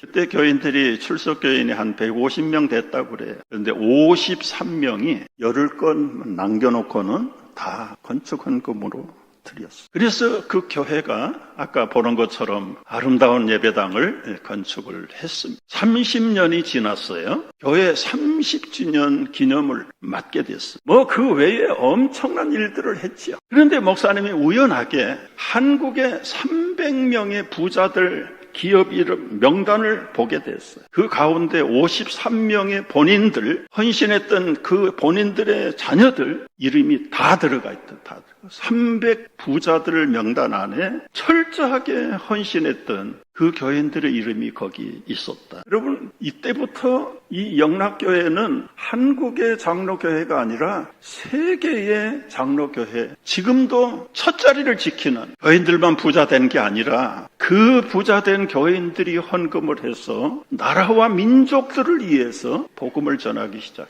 그때 교인들이 출석 교인이 한 150명 됐다고 그래요. 그런데 53명이 열흘 건 남겨놓고는 다 건축 헌금으로 드렸어요. 그래서 그 교회가 아까 보는 것처럼 아름다운 예배당을 건축을 했습니다. 30년이 지났어요. 교회 30주년 기념을 맞게 됐어요. 뭐그 외에 엄청난 일들을 했지요. 그런데 목사님이 우연하게 한국의 300명의 부자들 기업 이름 명단을 보게 됐어요. 그 가운데 53명의 본인들 헌신했던 그 본인들의 자녀들 이름이 다 들어가 있다. 다 300 부자들 명단 안에 철저하게 헌신했던 그 교인들의 이름이 거기 있었다. 여러분 이때부터 이 영락교회는 한국의 장로교회가 아니라 세계의 장로교회 지금도 첫 자리를 지키는 교인들만 부자 된 게 아니라 그 부자 된 교인들이 헌금을 해서 나라와 민족들을 위해서 복음을 전하기 시작해.